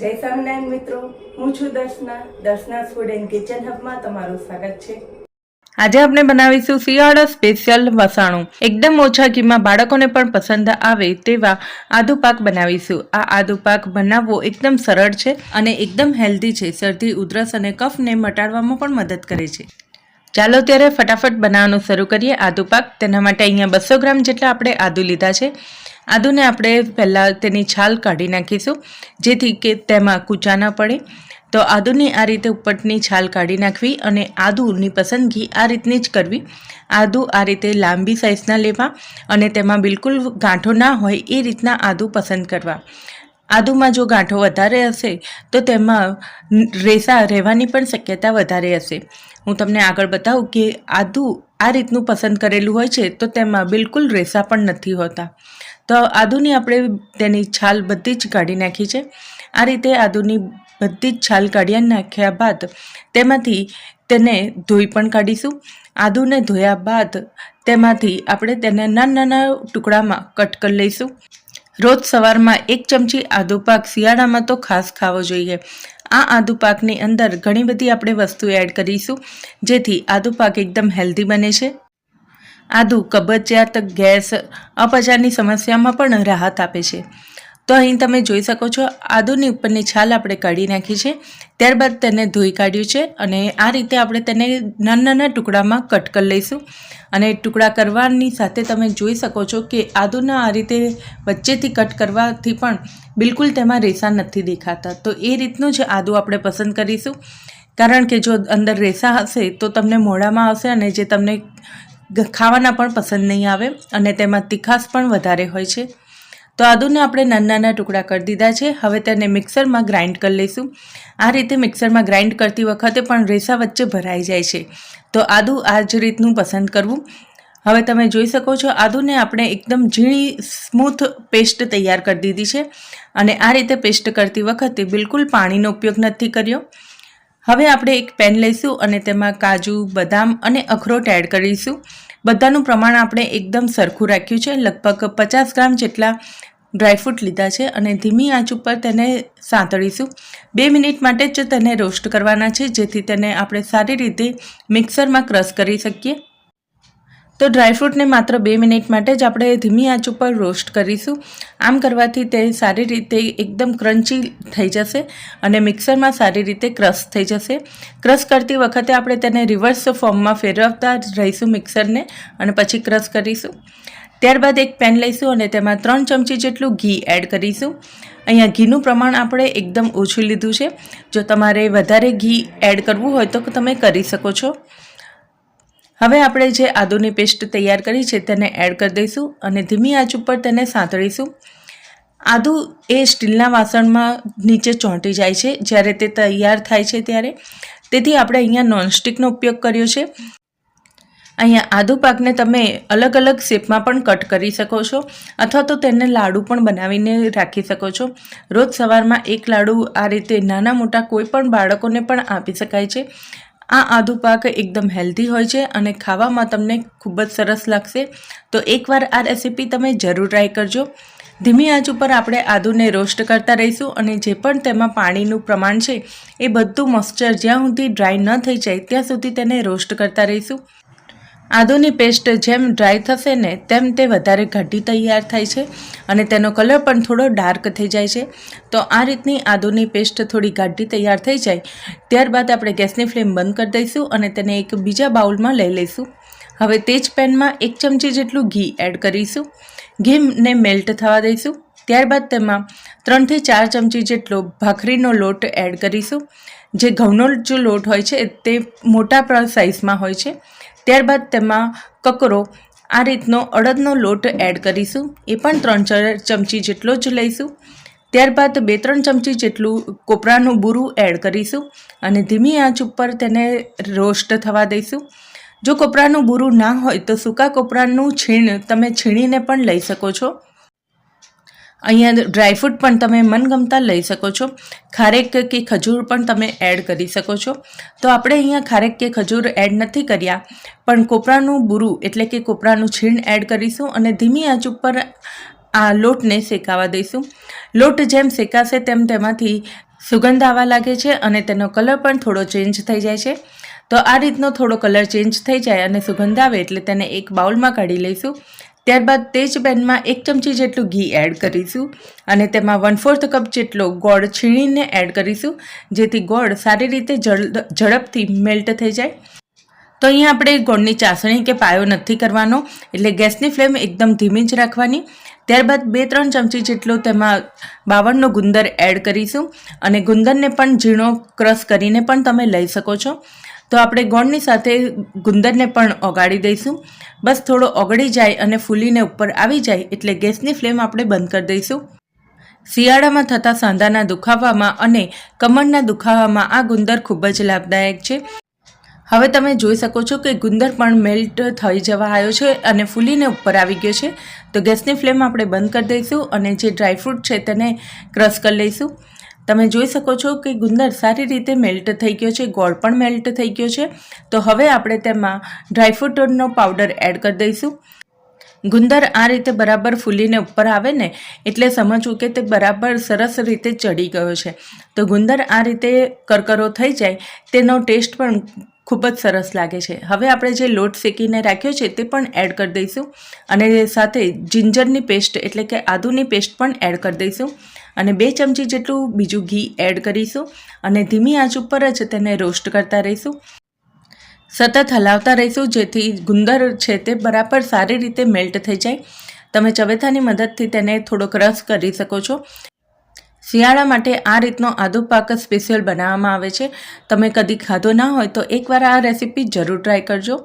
જય સ્વામિનારાયણ મિત્રો. હું છું Darshana. Darshana food and kitchen હબમાં તમારું સ્વાગત છે. આજે આપણે બનાવીશું શિયાળો સ્પેશિયલ વસાણું. એકદમ ઓછા ઘીમાં બાળકોને પણ પસંદ આવે તેવા આદુ પાક બનાવીશું. આ આદુ પાક બનાવવો એકદમ સરળ છે અને એકદમ હેલ્ધી છે. શરદી, ઉધરસ અને કફને મટાડવામાં પણ મદદ કરે છે. ચાલો ત્યારે ફટાફટ બનાવવાનું શરૂ કરીએ આદુ પાક. તેના માટે અહીંયા બસો ગ્રામ જેટલા આપણે આદુ લીધા છે. આદુને આપણે પહેલાં તેની છાલ કાઢી નાખીશું, જેથી કે તેમાં કૂચા ન પડે. તો આદુની આ રીતે ઉપરની છાલ કાઢી નાખવી અને આદુની પસંદગી આ રીતની જ કરવી. આદુ આ રીતે લાંબી સાઇઝના લેવા અને તેમાં બિલકુલ ગાંઠો ના હોય એ રીતના આદુ પસંદ કરવા. આદુમાં જો ગાંઠો વધારે હશે, તો તેમાં રેસા રહેવાની પણ શક્યતા વધારે હશે. હું તમને આગળ બતાવું કે આદુ આ રીતનું પસંદ કરેલું હોય છે, તો તેમાં બિલકુલ રેસા પણ નથી હોતા. તો આદુની આપણે તેની છાલ બધી જ કાઢી નાખી છે. આ રીતે આદુની બધી જ છાલ કાઢી નાખ્યા બાદ તેમાંથી તેને ધોઈ પણ કાઢીશું. આદુને ધોયા બાદ તેમાંથી આપણે તેને નાના નાના ટુકડામાં કટ કરી લઈશું. રોજ સવારમાં એક ચમચી આદુ પાક શિયાળામાં તો ખાસ ખાવો જોઈએ. આ આદુ પાકની અંદર ઘણી બધી આપણે વસ્તુ એડ કરીશું, જેથી આદુ પાક એકદમ હેલ્ધી બને છે. આદુ કબજિયાત ગેસ અપચાની સમસ્યામાં પણ રાહત આપે છે. તો અહીં તમે જોઈ શકો છો, આદુની ઉપરની છાલ આપણે કાઢી નાખી છે. ત્યારબાદ તેને ધોઈ કાઢ્યું છે અને આ રીતે આપણે તેને નાના નાના ટુકડામાં કટ કરી લઈશું. અને ટુકડા કરવાની સાથે તમે જોઈ શકો છો કે આદુના આ રીતે વચ્ચેથી કટ કરવાથી પણ બિલકુલ તેમાં રેસા નથી દેખાતા. તો એ રીતનું જ આદુ આપણે પસંદ કરીશું. કારણ કે જો અંદર રેસા હશે તો તમને મોઢામાં આવશે અને જે તમને ખાવાના પણ પસંદ નહીં આવે અને તેમાં તીખાશ પણ વધારે હોય છે. તો આદુને આપણે નાના નાના ટુકડા કરી દીધા છે. હવે તેને મિક્સરમાં ગ્રાઇન્ડ કરી લઈશું. આ રીતે મિક્સરમાં ગ્રાઇન્ડ કરતી વખતે પણ રેસા વચ્ચે ભરાઈ જાય છે. તો આદુ આ જ રીતનું પસંદ કરવું. હવે તમે જોઈ શકો છો, આદુને આપણે એકદમ ઝીણી, સ્મૂથ પેસ્ટ તૈયાર કરી દીધી છે અને આ રીતે પેસ્ટ કરતી વખતે બિલકુલ પાણીનો ઉપયોગ નથી કર્યો. હવે આપણે એક પેન લઈશું અને તેમાં કાજુ, બદામ અને અખરોટ એડ કરીશું. બધાનું પ્રમાણ આપણે એકદમ સરખું રાખ્યું છે. લગભગ પચાસ ગ્રામ જેટલા ડ્રાયફ્રૂટ લીધા છે અને ધીમી આંચ ઉપર તેને સાંતળીશું. બે મિનિટ માટે જ તેને રોસ્ટ કરવાના છે, જેથી તેને આપણે સારી રીતે મિક્સરમાં ક્રશ કરી શકીએ. તો ડ્રાયફ્રૂટને માત્ર બે મિનિટ માટે જ આપણે ધીમી આંચ ઉપર રોસ્ટ કરીશું. આમ કરવાથી તે સારી રીતે એકદમ ક્રન્ચી થઈ જશે અને મિક્સરમાં સારી રીતે ક્રશ થઈ જશે. ક્રશ કરતી વખતે આપણે તેને રિવર્સ ફોર્મમાં ફેરવતા રહીશું મિક્સરને અને પછી ક્રશ કરીશું. ત્યારબાદ એક પેન લઈશું અને તેમાં ત્રણ ચમચી જેટલું ઘી એડ કરીશું. અહીંયા ઘીનું પ્રમાણ આપણે એકદમ ઓછું લીધું છે. જો તમારે વધારે ઘી એડ કરવું હોય તો તમે કરી શકો છો. હવે આપણે જે આદુની પેસ્ટ તૈયાર કરી છે તેને એડ કરી દઈશું અને ધીમી આંચ ઉપર તેને સાંતળીશું. આદુ એ સ્ટીલના વાસણમાં નીચે ચોંટી જાય છે જ્યારે તે તૈયાર થાય છે ત્યારે. તેથી આપણે અહીંયા નોનસ્ટિકનો ઉપયોગ કર્યો છે. અહીંયા આદુ પાકને તમે અલગ અલગ શેપમાં પણ કટ કરી શકો છો અથવા તો તેને લાડુ પણ બનાવીને રાખી શકો છો. રોજ સવારમાં એક લાડુ આ રીતે નાના મોટા કોઈ પણ બાળકોને પણ આપી શકાય છે. આ આદુ પાક એકદમ હેલ્ધી હોય છે અને ખાવામાં તમને ખૂબ જ સરસ લાગશે. તો એકવાર આ રેસીપી તમે જરૂર ટ્રાય કરજો. ધીમી આંચ ઉપર આપણે આદુને રોસ્ટ કરતા રહીશું અને જે પણ તેમાં પાણીનું પ્રમાણ છે એ બધું મોઇસ્ચર જ્યાં સુધી ડ્રાય ન થઈ જાય ત્યાં સુધી તેને રોસ્ટ કરતા રહીશું. આદુની પેસ્ટ જેમ ડ્રાય થશે ને તેમ તે વધારે ઘટી તૈયાર થાય છે અને તેનો કલર પણ થોડો ડાર્ક થઈ જાય છે. તો આ રીતની આદુની પેસ્ટ થોડી ઘાટી તૈયાર થઈ જાય. ત્યારબાદ આપણે ગેસની ફ્લેમ બંધ કરી દઈશું અને તેને એક બીજા બાઉલમાં લઈ લઈશું. હવે તે જ પેનમાં એક ચમચી જેટલું ઘી એડ કરીશું. ઘીને મેલ્ટ થવા દઈશું. ત્યારબાદ તેમાં ત્રણથી ચાર ચમચી જેટલો ભાખરીનો લોટ એડ કરીશું. જે ઘઉંનો જો લોટ હોય છે તે મોટા સાઇઝમાં હોય છે. ત્યારબાદ તેમાં કકરો, આ રીતનો અડદનો લોટ એડ કરીશું. એ પણ ત્રણ ચમચી જેટલો જ લઈશું. ત્યારબાદ બે ત્રણ ચમચી જેટલું કોપરાનું બૂરું એડ કરીશું અને ધીમી આંચ ઉપર તેને રોસ્ટ થવા દઈશું. જો કોપરાનું બૂરું ના હોય તો સૂકા કોપરાનું છીણ તમે છીણીને પણ લઈ શકો છો. અહીંયા ડ્રાયફ્રૂટ પણ તમે મનગમતા લઈ શકો છો. ખારેક કે ખજૂર પણ તમે એડ કરી શકો છો. તો આપણે અહીંયા ખારેક કે ખજૂર એડ નથી કર્યા, પણ કોપરાનું બુરું એટલે કે કોપરાનું છીણ એડ કરીશું અને ધીમી આંચ ઉપર આ લોટને શેકાવા દઈશું. લોટ જેમ શેકાશે તેમ તેમાંથી સુગંધ આવવા લાગે છે અને તેનો કલર પણ થોડો ચેન્જ થઈ જાય છે. તો આ રીતનો થોડો કલર ચેન્જ થઈ જાય અને સુગંધ આવે એટલે તેને એક બાઉલમાં કાઢી લઈશું. ત્યારબાદ તે જ પેનમાં એક ચમચી જેટલું ઘી એડ કરીશું અને તેમાં વન ફોર્થ કપ જેટલો ગોળ છીણીને એડ કરીશું, જેથી ગોળ સારી રીતે ઝડપથી મેલ્ટ થઈ જાય. તો અહીંયા આપણે ગોળની ચાસણી કે પાયો નથી કરવાનો, એટલે ગેસની ફ્લેમ એકદમ ધીમી જ રાખવાની. ત્યારબાદ બે ત્રણ ચમચી જેટલો તેમાં બાવળનો ગુંદર એડ કરીશું અને ગુંદરને પણ ઝીણો ક્રશ કરીને પણ તમે લઈ શકો છો. તો આપણે ગોળની સાથે ગુંદરને પણ ઓગાળી દઈશું. બસ થોડો ઓગળી જાય અને ફૂલીને ઉપર આવી જાય એટલે ગેસની ફ્લેમ આપણે બંધ કરી દઈશું. શિયાળામાં થતા સાંધાના દુખાવામાં અને કમરના દુખાવામાં આ ગુંદર ખૂબ જ લાભદાયક છે. હવે તમે જોઈ શકો છો કે ગુંદર પણ મેલ્ટ થઈ જવા આવ્યો છે અને ફૂલીને ઉપર આવી ગયો છે. તો ગેસની ફ્લેમ આપણે બંધ કરી દઈશું અને જે ડ્રાયફ્રૂટ છે તેને ક્રશ કરી લઈશું. તમે જોઈ શકો છો કે ગુંદર સારી રીતે મેલ્ટ થઈ ગયો છે, ગોળ પણ મેલ્ટ થઈ ગયો છે. તો હવે આપણે તેમાં ડ્રાયફ્રૂટનો પાવડર એડ કરી દઈશું. ગુંદર આ રીતે બરાબર ફૂલીને ઉપર આવે ને, એટલે સમજવું કે તે બરાબર સરસ રીતે ચડી ગયો છે. તો ગુંદર આ રીતે કરકરો થઈ જાય, તેનો ટેસ્ટ પણ ખૂબ જ સરસ લાગે છે. હવે આપણે જે લોટ શેકીને રાખ્યો છે તે પણ એડ કરી દઈશું અને સાથે જિંજરની પેસ્ટ એટલે કે આદુની પેસ્ટ પણ એડ કરી દઈશું અને બે ચમચી જેટલું બીજું ઘી એડ કરીશું અને ધીમી આંચ ઉપર જ તેને રોસ્ટ કરતા રહીશું. સતત હલાવતા રહીશું જેથી ગુંદર છે તે બરાબર સારી રીતે મેલ્ટ થઈ જાય. તમે ચવેથાની મદદથી તેને થોડોક રસ કરી શકો છો. શિયાળા માટે આ રીતનો આદુ પાક સ્પેશિયલ બનાવવામાં આવે છે. તમે કદી ખાધો ના હોય તો એકવાર આ રેસીપી જરૂર ટ્રાય કરજો.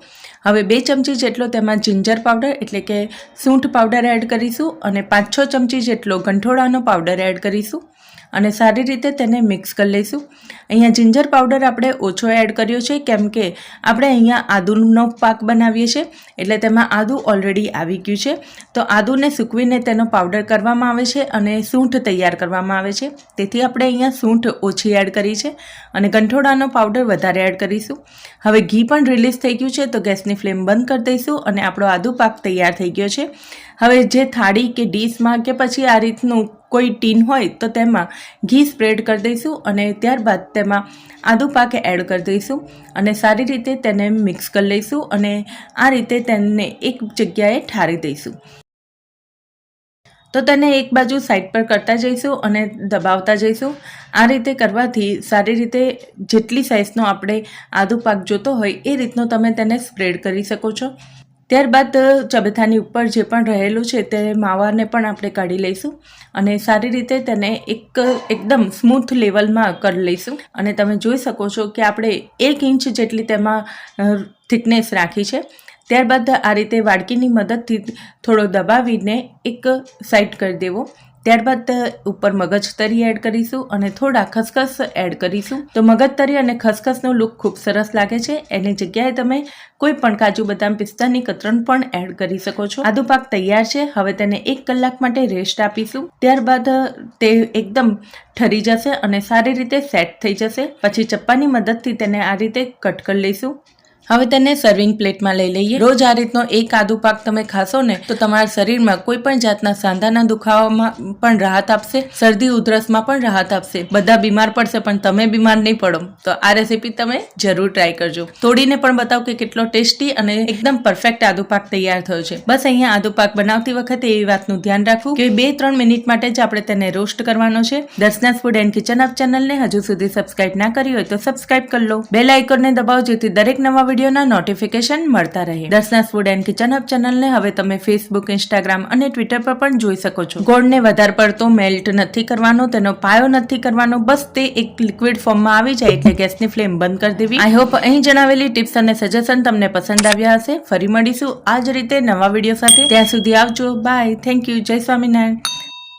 હવે બે ચમચી જેટલો તેમાં જિંજર પાવડર એટલે કે સૂંઠ પાવડર એડ કરીશું અને પાંચ છ ચમચી જેટલો ગંઠોળાનો પાવડર એડ કરીશું. અને સારી રીતે તેને મિક્સ કરી લઈશું. અહીંયા જિંજર પાવડર આપણે ઓછો એડ કર્યો છે, કેમ કે આપણે અહીંયા આદુનો પાક બનાવીએ છીએ, એટલે તેમાં આદુ ઓલરેડી આવી ગયું છે. તો આદુને સૂકવીને તેનો પાવડર કરવામાં આવે છે અને સૂંઠ તૈયાર કરવામાં આવે છે. તેથી આપણે અહીંયા સૂંઠ ઓછી એડ કરી છે અને ગંઠોડાનો પાવડર વધારે એડ કરીશું. હવે ઘી પણ રિલીઝ થઈ ગયું છે, તો ગેસની ફ્લેમ બંધ કરી દઈશું અને આપણો આદુ પાક તૈયાર થઈ ગયો છે. હવે જે થાળી કે ડીશમાં કે પછી આ રીતનું કોઈ ટીન હોય તો તેમાં ઘી સ્પ્રેડ કરી દઈશું અને ત્યારબાદ તેમાં આદુ પાક એડ કરી દઈશું અને સારી રીતે તેને મિક્સ કરી લઈશું અને આ રીતે તેને એક જગ્યાએ ઠારી દઈશું. તો તેને એક બાજુ સાઈડ પર કરતા જઈશું અને દબાવતા જઈશું. આ રીતે કરવાથી સારી રીતે જેટલી સાઇઝનો આપણે આદુ પાક જોતો હોય એ રીતનો તમે તેને સ્પ્રેડ કરી શકો છો. ત્યારબાદ ચબેથાની ઉપર જે પણ રહેલું છે તે માવાને પણ આપણે કાઢી લઈશું અને સારી રીતે તેને એક એકદમ સ્મૂથ લેવલમાં કરી લઈશું. અને તમે જોઈ શકો છો કે આપણે એક ઇંચ જેટલી તેમાં થિકનેસ રાખી છે. ત્યારબાદ આ રીતે વાડકીની મદદથી થોડો દબાવીને એક સાઈડ કરી દેવો. ત્યારબાદ ઉપર મગજ તરી એડ કરીશું અને થોડા ખસખસ એડ કરીશું. તો મગજ તરી અને ખસખસનો લુક ખૂબ સરસ લાગે છે. એની જગ્યાએ તમે કોઈ પણ કાજુ બદામ પિસ્તાની કતરણ પણ એડ કરી શકો છો. આદુ પાક તૈયાર છે. હવે તેને એક કલાક માટે રેસ્ટ આપીશું. ત્યારબાદ તે એકદમ ઠરી જશે અને સારી રીતે સેટ થઈ જશે. પછી ચપ્પાની મદદથી તેને આ રીતે કટ કરી લઈશું. હવે તેને સર્વિંગ પ્લેટમાં લઈ લઈએ. રોજ આ રીતનો એક આદુ પાક તમે ખાશો ને, તો તમારા શરીરમાં કોઈ પણ જાતના સાંધાના દુખાવામાં પણ રાહત આપશે, શરદી, ઉધરસમાં પણ રાહત આપશે. બધા બીમાર પડશે, પણ તમે બીમાર નહીં પડો. તો આ રેસીપી તમે જરૂર ટ્રાય કરજો. તોડીને પણ બતાવો કે કેટલો ટેસ્ટી અને એકદમ પરફેક્ટ આદુ પાક તૈયાર થયો છે. બસ અહીંયા આદુ પાક બનાવતી વખતે એવી વાતનું ધ્યાન રાખવું કે બે ત્રણ મિનિટ માટે જ આપણે તેને રોસ્ટ કરવાનો છે. Darshana food and kitchen hub ચેનલને હજુ સુધી સબસ્ક્રાઇબ ના કરી હોય તો સબસ્ક્રાઇબ કરી લો. બેલ આઇકોનને દબાવો જેથી દરેક નવા વિડીયોના નોટિફિકેશન મળતા રહે. Darshana food and kitchen hub ચેનલને હવે તમે ફેસબુક ઇન્સ્ટાગ્રામ અને ટ્વિટર પર પણ જોઈ શકો છો. ગોળને વધારે પડતો મેલ્ટ નથી કરવાનો, તેનો પાયો નથી કરવાનો, બસ તે એક લિક્વિડ ફોર્મમાં આવી જાય એટલે ગેસની ફ્લેમ બંધ કરી દેવી. આઈ હોપ અહીં જણાવેલી ટિપ્સ અને સજેશન તમને પસંદ આવ્યા હશે. ફરી મળીશું આ જ રીતે નવા વીડિયો સાથે. ત્યાં સુધી આવજો. બાય થેન્ક યુ જય સ્વામિનારાયણ.